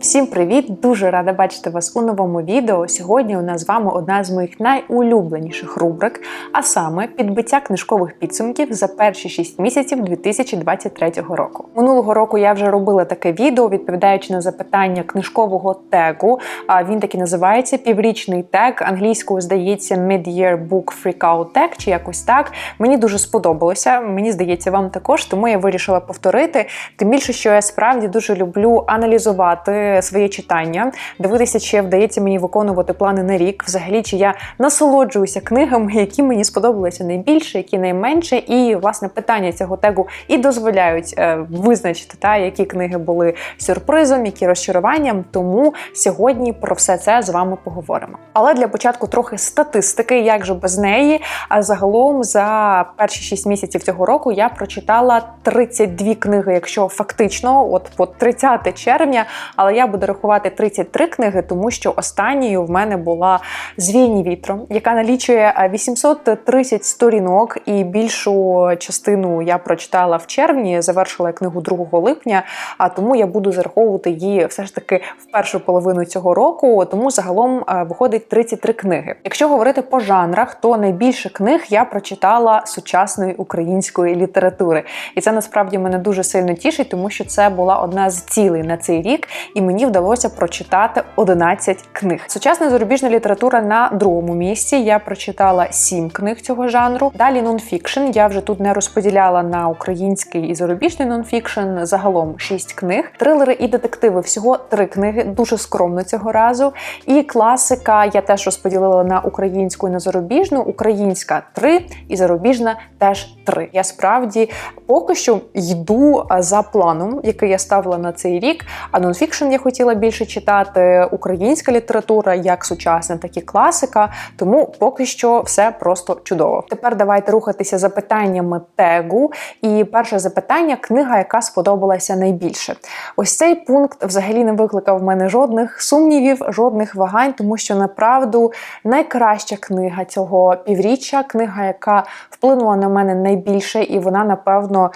Всім привіт! Дуже рада бачити вас у новому відео. Сьогодні у нас з вами одна з моїх найулюбленіших рубрик, а саме підбиття книжкових підсумків за перші 6 місяців 2023 року. Минулого року я вже робила таке відео, відповідаючи на запитання книжкового тегу. А він таки називається Піврічний тег. Англійською здається Mid-Year Book Freakout Tag, чи якось так. Мені дуже сподобалося. Мені здається, вам також, тому я вирішила повторити. Тим більше, що я справді дуже люблю аналізувати своє читання, дивитися, чи вдається мені виконувати плани на рік, взагалі, чи я насолоджуюся книгами, які мені сподобалися найбільше, які найменше. І власне питання цього тегу і дозволяють е, визначити, та які книги були сюрпризом, які розчаруванням. Тому сьогодні про все це з вами поговоримо. Але для початку трохи статистики, як же без неї. А загалом за перші 6 місяців цього року я прочитала 32 книги, якщо фактично, от по 30 червня, але я буду рахувати 33 книги, тому що останньою в мене була Звійні вітром, яка налічує е, 830 сторінок, і більшу частину я прочитала в червні, завершила книгу 2 липня. А тому я буду зараховувати її все ж таки в першу половину цього року. Тому загалом е, виходить 33 книги. Якщо говорити по жанрах, то найбільше книг я прочитала сучасної української літератури, і це насправді мене дуже сильно тішить, тому що це була одна з цілей на цей рік, і мені вдалося прочитати 11 книг. Сучасна зарубіжна література на другому місці. Я прочитала 7 книг цього жанру. Далі нонфікшн. Я вже тут не розподіляла на український і зарубіжний нонфікшн. Загалом 6 книг. Трилери і детективи всього 3 книги. Дуже скромно цього разу. І класика я теж розподілила на українську і на зарубіжну. Українська 3 і зарубіжна теж 3. Я справді поки що йду за планом, який я ставила на цей рік. А нонфікшн я хотіла більше читати. Українська література, як сучасна, так і класика. Тому поки що все просто чудово. Тепер давайте рухатися за питаннями тегу. І перше запитання книга, яка сподобалася найбільше. Ось цей пункт взагалі не викликав в мене жодних сумнівів, жодних вагань, тому що направду найкраща книга цього півріччя, книга, яка вплинула на мене найбільше, і вона, напевно,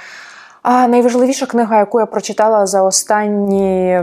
а, найважливіша книга, яку я прочитала за останні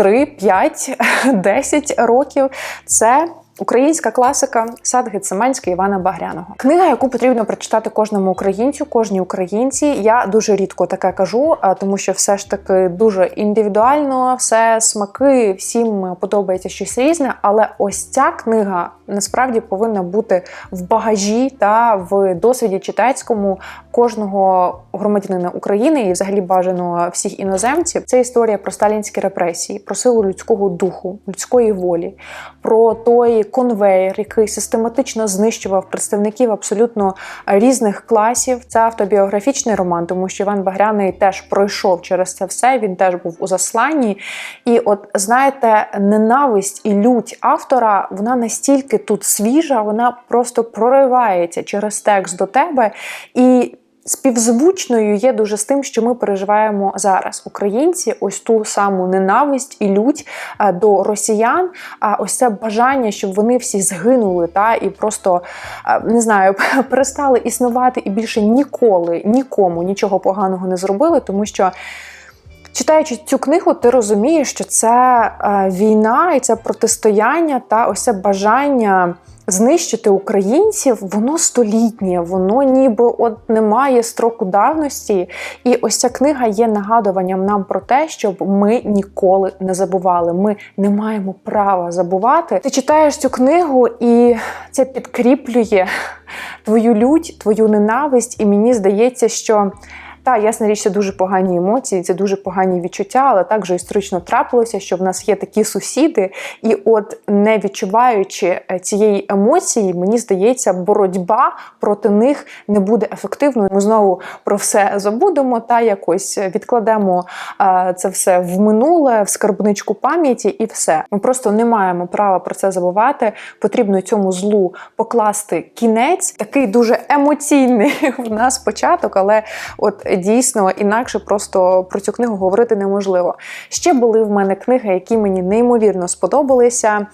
3, 5, 10 років, це Українська класика Сад Гециманський Івана Багряного. Книга, яку потрібно прочитати кожному українцю, кожній українці. Я дуже рідко таке кажу, тому що все ж таки дуже індивідуально, все смаки, всім подобається щось різне. Але ось ця книга насправді повинна бути в багажі та в досвіді читацькому кожного громадянина України і, взагалі, бажано всіх іноземців. Це історія про сталінські репресії, про силу людського духу, людської волі, про той конвейер, який систематично знищував представників абсолютно різних класів. Це автобіографічний роман, тому що Іван Багряний теж пройшов через це все. Він теж був у засланні. І, от знаєте, ненависть і лють автора вона настільки тут свіжа, вона просто проривається через текст до тебе і. Співзвучною є дуже з тим, що ми переживаємо зараз. Українці, ось ту саму ненависть і лють до росіян. А ось це бажання, щоб вони всі згинули, та і просто не знаю, перестали існувати і більше ніколи нікому нічого поганого не зробили, тому що. Читаючи цю книгу, ти розумієш, що це е, війна і це протистояння та ось це бажання знищити українців, воно столітнє, воно ніби от немає строку давності. І ось ця книга є нагадуванням нам про те, щоб ми ніколи не забували. Ми не маємо права забувати. Ти читаєш цю книгу, і це підкріплює твою лють, твою ненависть, і мені здається, що. Та, ясна річ, це дуже погані емоції, це дуже погані відчуття, але також історично трапилося, що в нас є такі сусіди, і от не відчуваючи е, цієї емоції, мені здається, боротьба проти них не буде ефективною. Ми знову про все забудемо та якось відкладемо е, це все в минуле, в скарбничку пам'яті, і все. Ми просто не маємо права про це забувати. Потрібно цьому злу покласти кінець. Такий дуже емоційний в нас початок, але от дійсно інакше просто про цю книгу говорити неможливо. Ще були в мене книги, які мені неймовірно сподобалися.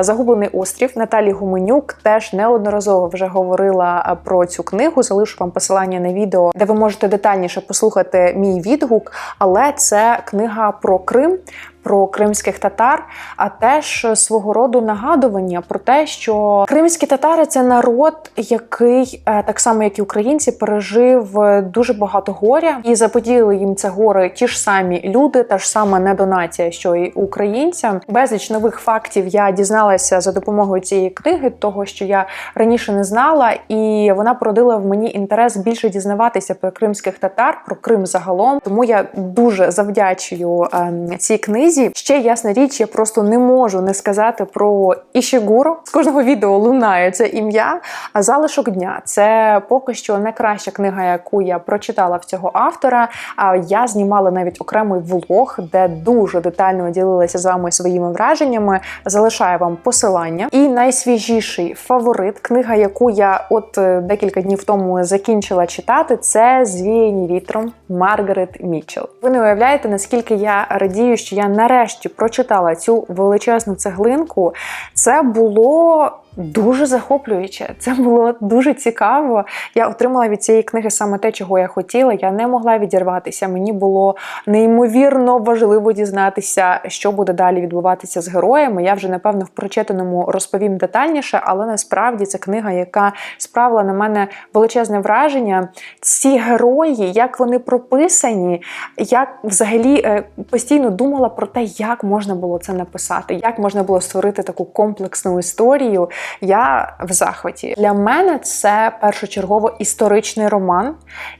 Загублений острів Наталі Гуменюк теж неодноразово вже говорила про цю книгу. Залишу вам посилання на відео, де ви можете детальніше послухати мій відгук. Але це книга про Крим, про кримських татар, а теж свого роду нагадування про те, що кримські татари це народ, який е, так само як і українці, пережив е, дуже багато горя і заподіяли їм це горе ті ж самі люди, та ж сама недонація, що і українцям. Безліч нових фактів я дізналася за допомогою цієї книги, того що я раніше не знала, і вона породила в мені інтерес більше дізнаватися про кримських татар, про Крим загалом. Тому я дуже завдячую ем, цій книзі. Ще ясна річ, я просто не можу не сказати про Ішігуру. З кожного відео лунає це ім'я. А залишок дня це поки що найкраща книга, яку я прочитала в цього автора. А я знімала навіть окремий влог, де дуже детально ділилася з вами своїми враженнями. Залишаю вам посилання. І найсвіжіший фаворит, книга, яку я от е, декілька днів тому закінчила читати, це Звіяні вітром Маргарет Мічел. Ви не уявляєте, наскільки я радію, що я нарешті прочитала цю величезну цеглинку. Це було. Дуже захоплююче, це було дуже цікаво. Я отримала від цієї книги саме те, чого я хотіла. Я не могла відірватися. Мені було неймовірно важливо дізнатися, що буде далі відбуватися з героями. Я вже напевно в прочитаному розповім детальніше, але насправді це книга, яка справила на мене величезне враження. Ці герої, як вони прописані, як взагалі е, постійно думала про те, як можна було це написати, як можна було створити таку комплексну історію. Я в захваті. Для мене це першочергово історичний роман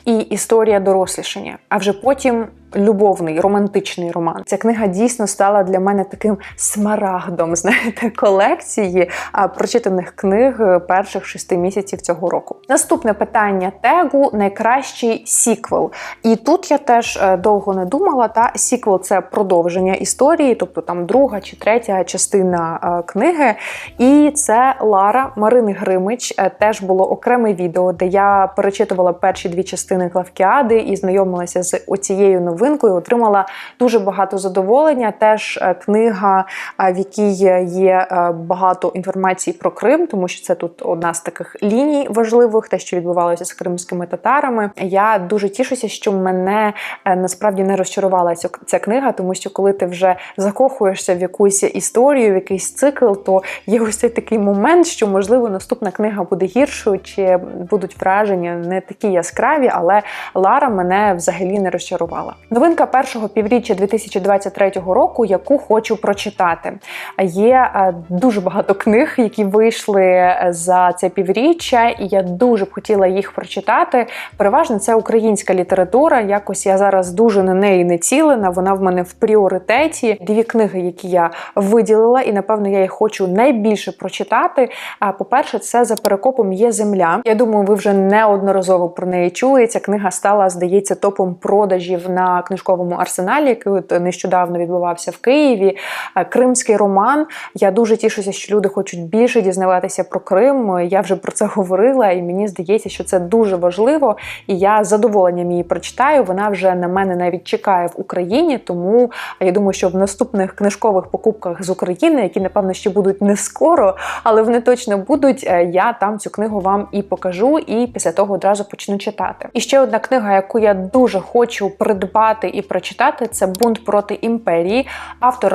і історія дорослішання, а вже потім. Любовний романтичний роман. Ця книга дійсно стала для мене таким смарагдом, знаєте, колекції прочитаних книг перших шести місяців цього року. Наступне питання тегу найкращий сіквел. І тут я теж е, довго не думала. Та сіквел це продовження історії, тобто там друга чи третя частина е, книги. І це Лара Марини Гримич. Е, теж було окреме відео, де я перечитувала перші дві частини Клавкіади і знайомилася з оцією новиною новинкою, отримала дуже багато задоволення. Теж е, книга, е, в якій є е, багато інформації про Крим, тому що це тут одна з таких ліній важливих, те, що відбувалося з кримськими татарами. Я дуже тішуся, що мене насправді не розчарувала ця книга, тому що коли ти вже закохуєшся в якусь історію, в якийсь цикл, то є ось цей такий момент, що можливо наступна книга буде гіршою, чи будуть враження не такі яскраві, але Лара мене взагалі не розчарувала. Новинка першого півріччя 2023 року, яку хочу прочитати. Є е, дуже багато книг, які вийшли е, за це півріччя, і я дуже б хотіла їх прочитати. Переважно це українська література. Якось я зараз дуже на неї не цілена. Вона в мене в пріоритеті. Дві книги, які я виділила, і напевно я їх хочу найбільше прочитати. А по-перше, це за перекопом є земля. Я думаю, ви вже неодноразово про неї чули. Ця книга стала, здається, топом продажів на книжковому арсеналі, який от нещодавно відбувався в Києві. Е, Кримський роман. Я дуже тішуся, що люди хочуть більше дізнаватися про Крим. Я вже про це говорила, і мені здається, що це дуже важливо. І я з задоволенням її прочитаю. Вона вже на мене навіть чекає в Україні. Тому я думаю, що в наступних книжкових покупках з України, які напевно ще будуть не скоро, але вони точно будуть. Е, я там цю книгу вам і покажу, і після того одразу почну читати. І ще одна книга, яку я дуже хочу придбати і прочитати це Бунт проти імперії, автор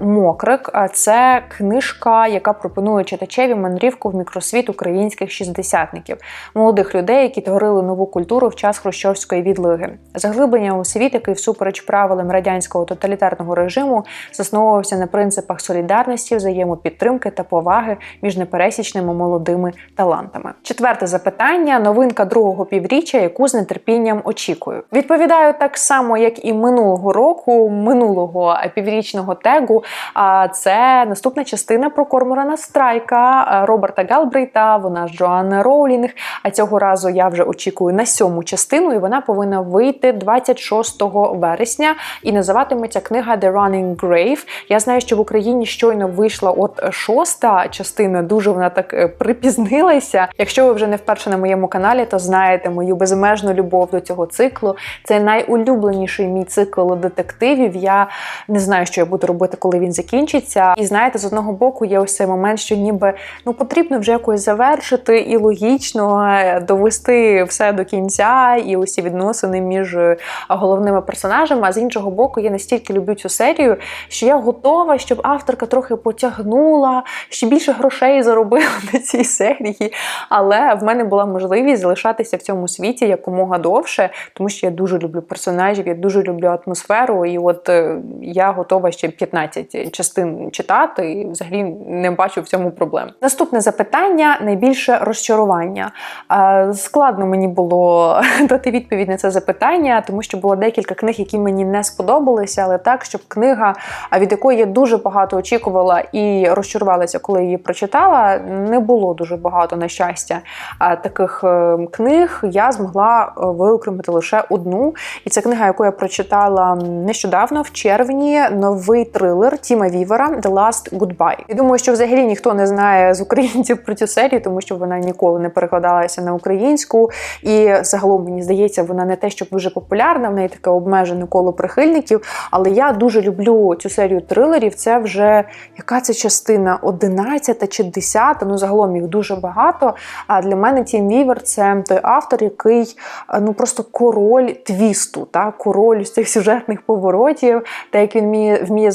Мокрик. Це книжка, яка пропонує читачеві мандрівку в мікросвіт українських шістдесятників, молодих людей, які творили нову культуру в час хрущовської відлиги. Заглиблення у світ, який всупереч правилам радянського тоталітарного режиму засновувався на принципах солідарності, взаємопідтримки та поваги між непересічними молодими талантами. Четверте запитання: новинка другого півріччя, яку з нетерпінням очікую. Відповідаю так само, як і минулого року, минулого піврічного тегу. А це наступна частина про Корморана Страйка Роберта Галбрейта. Вона ж Джоанна Роулінг. А цього разу я вже очікую на сьому частину, і вона повинна вийти 26 вересня. І називатиметься книга The Running Grave. Я знаю, що в Україні щойно вийшла от шоста частина. Дуже вона так е, припізнилася. Якщо ви вже не вперше на моєму каналі, то знаєте мою безмежну любов до цього циклу. Це найулюбленіший мій цикл детективів. Я не знаю, що я буду робити, коли він закінчиться. І знаєте, з одного боку є ось цей момент, що ніби ну потрібно вже якось завершити і логічно е, довести все до кінця, і усі відносини між е, головними персонажами. А з іншого боку, я настільки люблю цю серію, що я готова, щоб авторка трохи потягнула, ще більше грошей заробила на цій серії. Але в мене була можливість залишатися в цьому світі якомога довше, тому що я дуже люблю персонажів, я дуже люблю атмосферу. І от е, я готова ще 15 частин читати, і взагалі не бачу в цьому проблем. Наступне запитання найбільше розчарування. Е, Складно мені було дати відповідь на це запитання, тому що було декілька книг, які мені не сподобалися, але так, щоб книга, від якої я дуже багато очікувала і розчарувалася, коли її прочитала, не було дуже багато на щастя таких е, книг. Я змогла е, виокремити лише одну, і це книга, яку я прочитала нещодавно, в червні, новий трилер Тіма Вівера «The Last Goodbye». І думаю, що взагалі ніхто не знає з українців про цю серію, тому що вона ніколи не перекладалася на українську. І загалом мені здається, вона не те, щоб дуже популярна, в неї таке обмежене коло прихильників. Але я дуже люблю цю серію трилерів. Це вже яка це частина? 11 чи 10, ну загалом їх дуже багато. А для мене Тім Вівер це той автор, який ну просто король твісту, та король з цих сюжетних поворотів, та як він вміє, вміє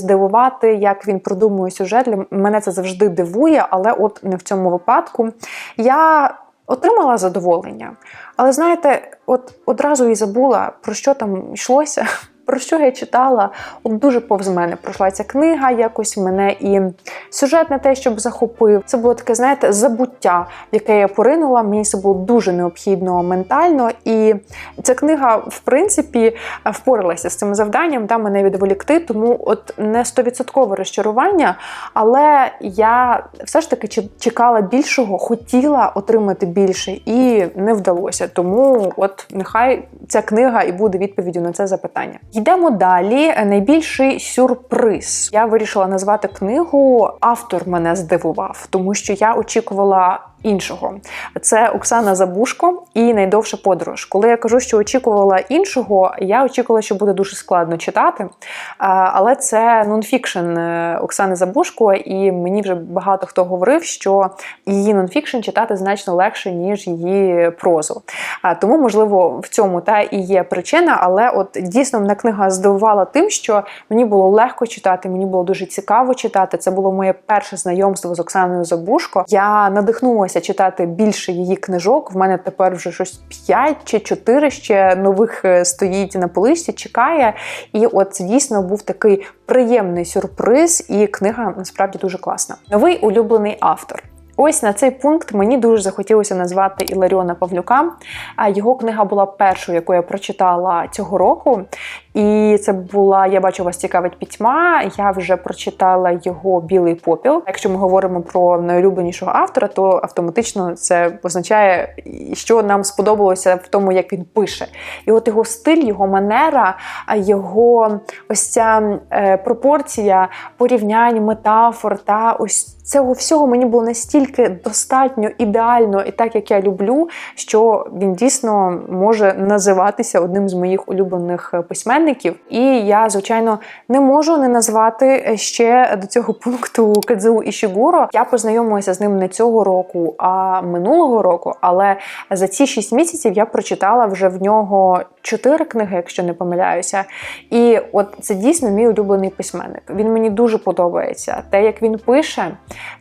здивувати, як він продумує сюжет. Для мене це завжди дивує, але от не в цьому випадку. Я отримала задоволення. Але знаєте, от одразу і забула, про що там йшлося. Про що я читала? От дуже повз мене пройшла ця книга, якось мене і сюжет не те, щоб захопив. Це було таке, знаєте, забуття, в яке я поринула. Мені це було дуже необхідно ментально. І ця книга, в принципі, впоралася з цим завданням, да, мене відволікти. Тому от не стовідсоткове розчарування, але я все ж таки чекала більшого, хотіла отримати більше, і не вдалося. Тому, от нехай ця книга і буде відповіддю на це запитання. Йдемо далі. Найбільший сюрприз. Я вирішила назвати книгу. Автор мене здивував, тому що я очікувала. Іншого це Оксана Забушко і найдовша подорож. Коли я кажу, що очікувала іншого, я очікувала, що буде дуже складно читати. Але це нонфікшн Оксани Забушко, і мені вже багато хто говорив, що її нонфікшн читати значно легше, ніж її прозу. Тому, можливо, в цьому та і є причина, але от дійсно мене книга здивувала тим, що мені було легко читати, мені було дуже цікаво читати. Це було моє перше знайомство з Оксаною Забушко. Я надихнулася читати більше її книжок. В мене тепер вже щось 5 чи 4 ще нових е, стоїть на поличці, чекає. І от це дійсно був такий приємний сюрприз, і книга насправді дуже класна. Новий улюблений автор. Ось на цей пункт мені дуже захотілося назвати Іларіона Павлюка. А його книга була першою, яку я прочитала цього року. І це була, я бачу, вас цікавить пітьма. Я вже прочитала його білий попіл. Якщо ми говоримо про найулюбленішого автора, то автоматично це означає, що нам сподобалося в тому, як він пише. І от його стиль, його манера, його ось ця е, пропорція порівнянь, метафор та ось. Цього всього мені було настільки достатньо ідеально і так, як я люблю, що він дійсно може називатися одним з моїх улюблених письменників. І я, звичайно, не можу не назвати ще до цього пункту Кадзу Ішігуро. Я познайомилася з ним не цього року, а минулого року. Але за ці шість місяців я прочитала вже в нього чотири книги, якщо не помиляюся. І от це дійсно мій улюблений письменник. Він мені дуже подобається. Те, як він пише,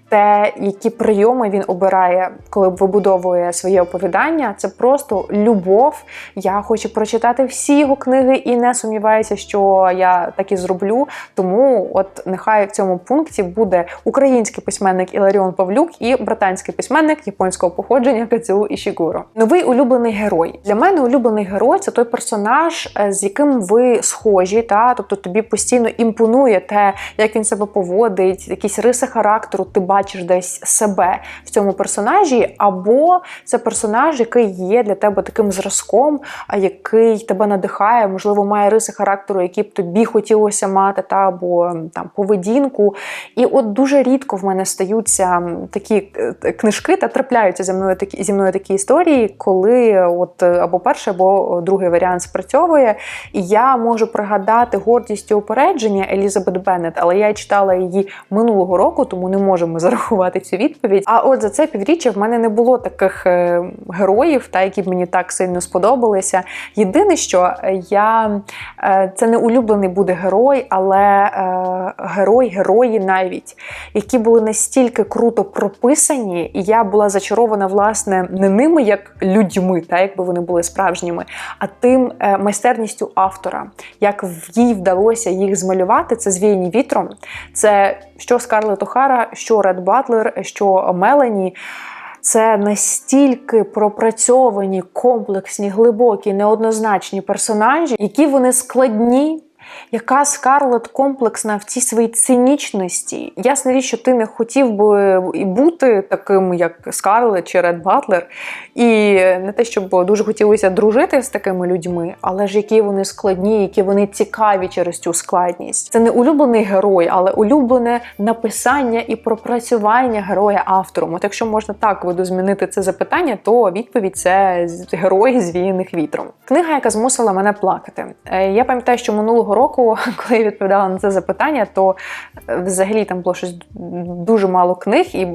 те, які прийоми він обирає, коли вибудовує своє оповідання, це просто любов. Я хочу прочитати всі його книги і не сумніваюся, що я так і зроблю. Тому, от нехай в цьому пункті буде український письменник Іларіон Павлюк і британський письменник японського походження Кацю Ішігуро. Новий улюблений герой для мене улюблений герой це той персонаж, е, з яким ви схожі, та тобто тобі постійно імпонує те, як він себе поводить, якісь риси характеру, ти бачиш десь себе в цьому персонажі, або це персонаж, який є для тебе таким зразком, який тебе надихає, можливо, має риси характеру, які б тобі хотілося мати, та або там поведінку. І от дуже рідко в мене стаються такі е, книжки та трапляються зі мною такі зі мною такі історії, коли от або перший, або другий варіант спрацьовує. І я можу пригадати гордість і упередження Елізабет Беннет, але я читала її минулого року, тому не можемо зарахувати цю відповідь. А от за це півріччя в мене не було таких е, героїв, та які б мені так сильно сподобалися. Єдине, що я е, це не улюблений буде герой, але е, герой, герої навіть, які були настільки круто прописані, і я була зачарована власне не ними як людьми, та якби вони були справжніми, а тим майстерністю автора, як їй вдалося їх змалювати. Це звіяні вітром. Це що Скарлет Охара, що Ред Батлер, що Мелані. Це настільки пропрацьовані, комплексні, глибокі, неоднозначні персонажі, які вони складні, яка Скарлет комплексна в цій своїй цинічності. Ясна річ, що ти не хотів би і бути таким, як Скарлет чи Ред Батлер, і не те, щоб дуже хотілося дружити з такими людьми, але ж які вони складні, які вони цікаві через цю складність. Це не улюблений герой, але улюблене написання і пропрацювання героя автором. От якщо можна так видозмінити це запитання, то відповідь це герої звіяних вітром. Книга, яка змусила мене плакати. Е, я пам'ятаю, що минулого року, коли я відповідала на це запитання, то е, взагалі там було щось дуже мало книг, і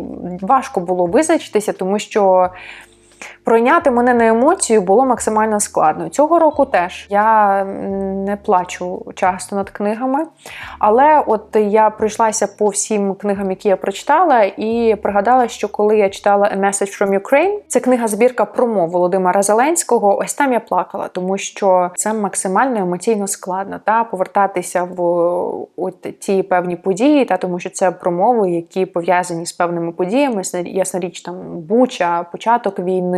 важко було визначитися, тому що. Пройняти мене на емоцію було максимально складно. Цього року теж я не плачу часто над книгами, але от я пройшлася по всім книгам, які я прочитала, і пригадала, що коли я читала A Message from Ukraine, це книга збірка промов Володимира Зеленського. Ось там я плакала, тому що це максимально емоційно складно та повертатися в от ті певні події, та тому що це промови, які пов'язані з певними подіями. Ясна річ, там Буча, початок війни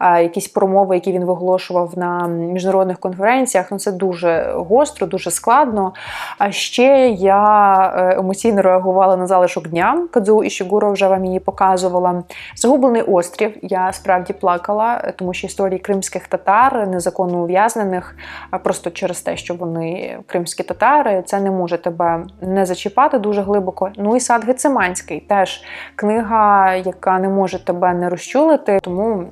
якісь промови, які він виголошував на міжнародних конференціях. Ну це дуже гостро, дуже складно. А ще я е, емоційно реагувала на залишок дня. Кадзу Ішігуро вже вам її показувала. Загублений острів. Я справді плакала, тому що історії кримських татар, незаконно ув'язнених, просто через те, що вони кримські татари, це не може тебе не зачіпати дуже глибоко. Ну і сад Гециманський теж книга, яка не може тебе не розчулити, тому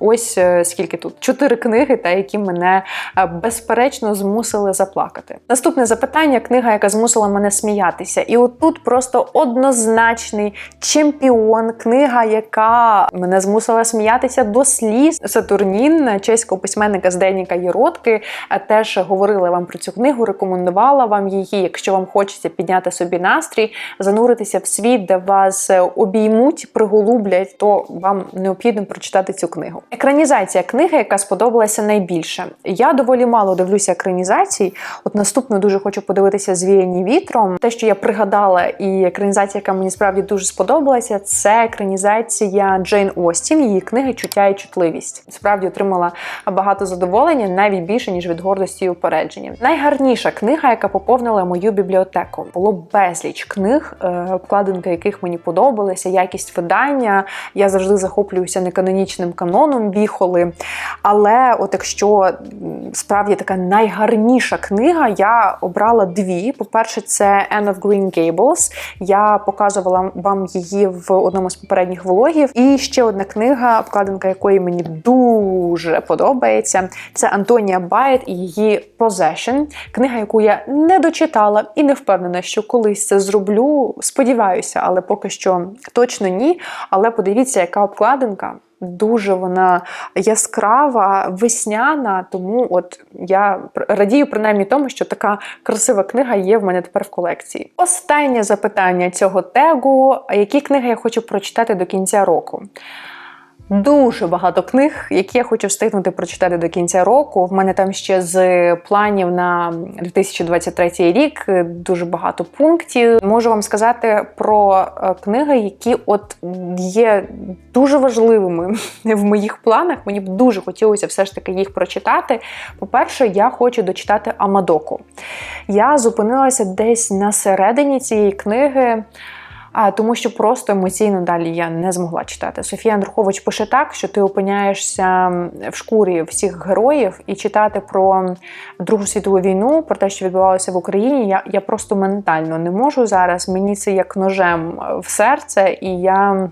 ось е, скільки тут чотири книги, та які мене е, безперечно змусили заплакати. Наступне запитання: книга, яка змусила мене сміятися, і отут просто однозначний чемпіон, книга, яка мене змусила сміятися до сліз. Сатурнін чеського письменника Зденіка Єродки е, теж говорила вам про цю книгу, рекомендувала вам її, якщо вам хочеться підняти собі настрій, зануритися в світ, де вас обіймуть, приголублять, то вам необхідно прочитати цю книгу. Екранізація книги, яка сподобалася найбільше. Я доволі мало дивлюся екранізацій. От наступну дуже хочу подивитися звіяні вітром. Те, що я пригадала, і екранізація, яка мені справді дуже сподобалася, це екранізація Джейн Остін, її книги Чуття і чутливість. Справді отримала багато задоволення, навіть більше ніж від гордості і упередження. Найгарніша книга, яка поповнила мою бібліотеку, було безліч книг, е, обкладинки яких мені подобалися, якість видання. Я завжди захоплююся неканонічним каноном віхоли. Але, от якщо справді така найгарніша книга, я обрала дві. По-перше, це Anne of Green Gables. Я показувала вам її в одному з попередніх влогів. І ще одна книга, обкладинка якої мені дуже подобається. Це Антонія Байт і її Possession. Книга, яку я не дочитала і не впевнена, що колись це зроблю. Сподіваюся, але поки що точно ні. Але подивіться, яка обкладинка. Дуже вона яскрава, весняна, тому от я радію принаймні тому, що така красива книга є в мене тепер в колекції. Останнє запитання цього тегу: які книги я хочу прочитати до кінця року? Дуже багато книг, які я хочу встигнути прочитати до кінця року. В мене там ще з планів на 2023 рік дуже багато пунктів. Можу вам сказати про е, книги, які от є дуже важливими в моїх планах. Мені б дуже хотілося все ж таки їх прочитати. По-перше, я хочу дочитати Амадоку. Я зупинилася десь на середині цієї книги. А тому, що просто емоційно далі я не змогла читати. Софія Андрухович пише так, що ти опиняєшся в шкурі всіх героїв і читати про Другу світову війну, про те, що відбувалося в Україні. Я, я просто ментально не можу зараз. Мені це як ножем в серце, і я.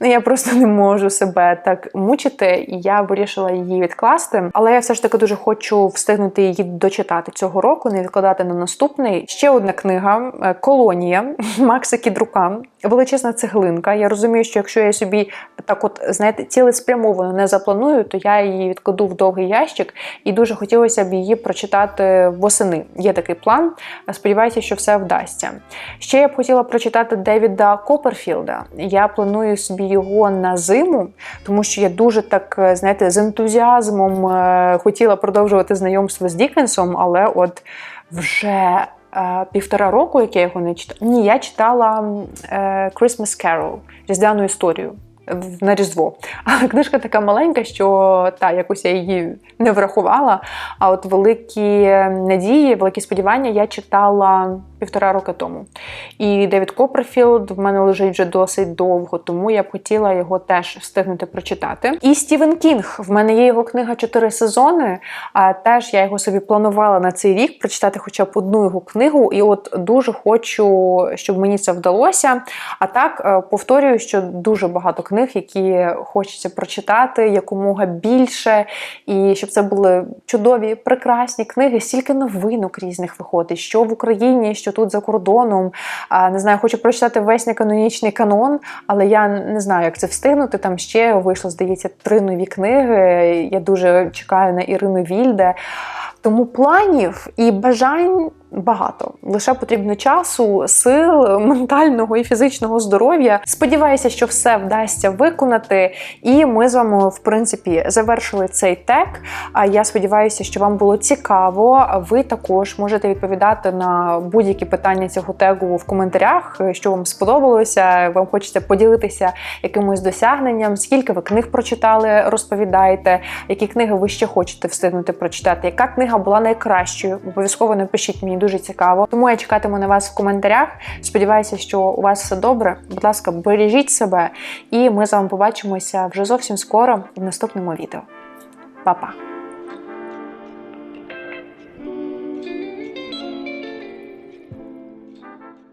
Ну, я просто не можу себе так мучити, і я вирішила її відкласти. Але я все ж таки дуже хочу встигнути її дочитати цього року, не відкладати на наступний. Ще одна книга е, Колонія Макса Кідрука. Величезна цеглинка. Я розумію, що якщо я собі так, от знаєте, цілеспрямовано не запланую, то я її відкладу в довгий ящик, і дуже хотілося б її прочитати восени. Є такий план. Сподіваюся, що все вдасться. Ще я б хотіла прочитати Девіда Копперфілда. Я планую собі його на зиму, тому що я дуже так, знаєте, з ентузіазмом е, хотіла продовжувати знайомство з Дікенсом, але от вже півтора року, як я його не читала. Ні, я читала е, Christmas Carol, Різдвяну історію. На Різдво. Але книжка така маленька, що та якось я її не врахувала. А от великі надії, великі сподівання я читала півтора роки тому. І Девід Копперфілд в мене лежить вже досить довго, тому я б хотіла його теж встигнути прочитати. І Стівен Кінг. В мене є його книга Чотири сезони. А теж я його собі планувала на цей рік прочитати хоча б одну його книгу. І от дуже хочу, щоб мені це вдалося. А так е, повторюю, що дуже багато книг, які хочеться прочитати якомога більше, і щоб це були чудові, прекрасні книги, стільки новинок різних виходить, що в Україні, що тут за кордоном. Не знаю, хочу прочитати весь неканонічний канон, але я не знаю, як це встигнути. Там ще вийшло, здається, три нові книги. Я дуже чекаю на Ірину Вільде. Тому планів і бажань багато. Лише потрібно часу, сил, ментального і фізичного здоров'я. Сподіваюся, що все вдасться виконати. І ми з вами, в принципі, завершили цей тег. А я сподіваюся, що вам було цікаво. Ви також можете відповідати на будь-які питання цього тегу в коментарях, що вам сподобалося. Вам хочеться поділитися якимось досягненням, скільки ви книг прочитали, розповідайте, які книги ви ще хочете встигнути прочитати, яка книга була найкращою. Обов'язково напишіть мені дуже цікаво. Тому я чекатиму на вас в коментарях. Сподіваюся, що у вас все добре. Будь ласка, бережіть себе, і ми з вами побачимося вже зовсім скоро в наступному відео. Па-па!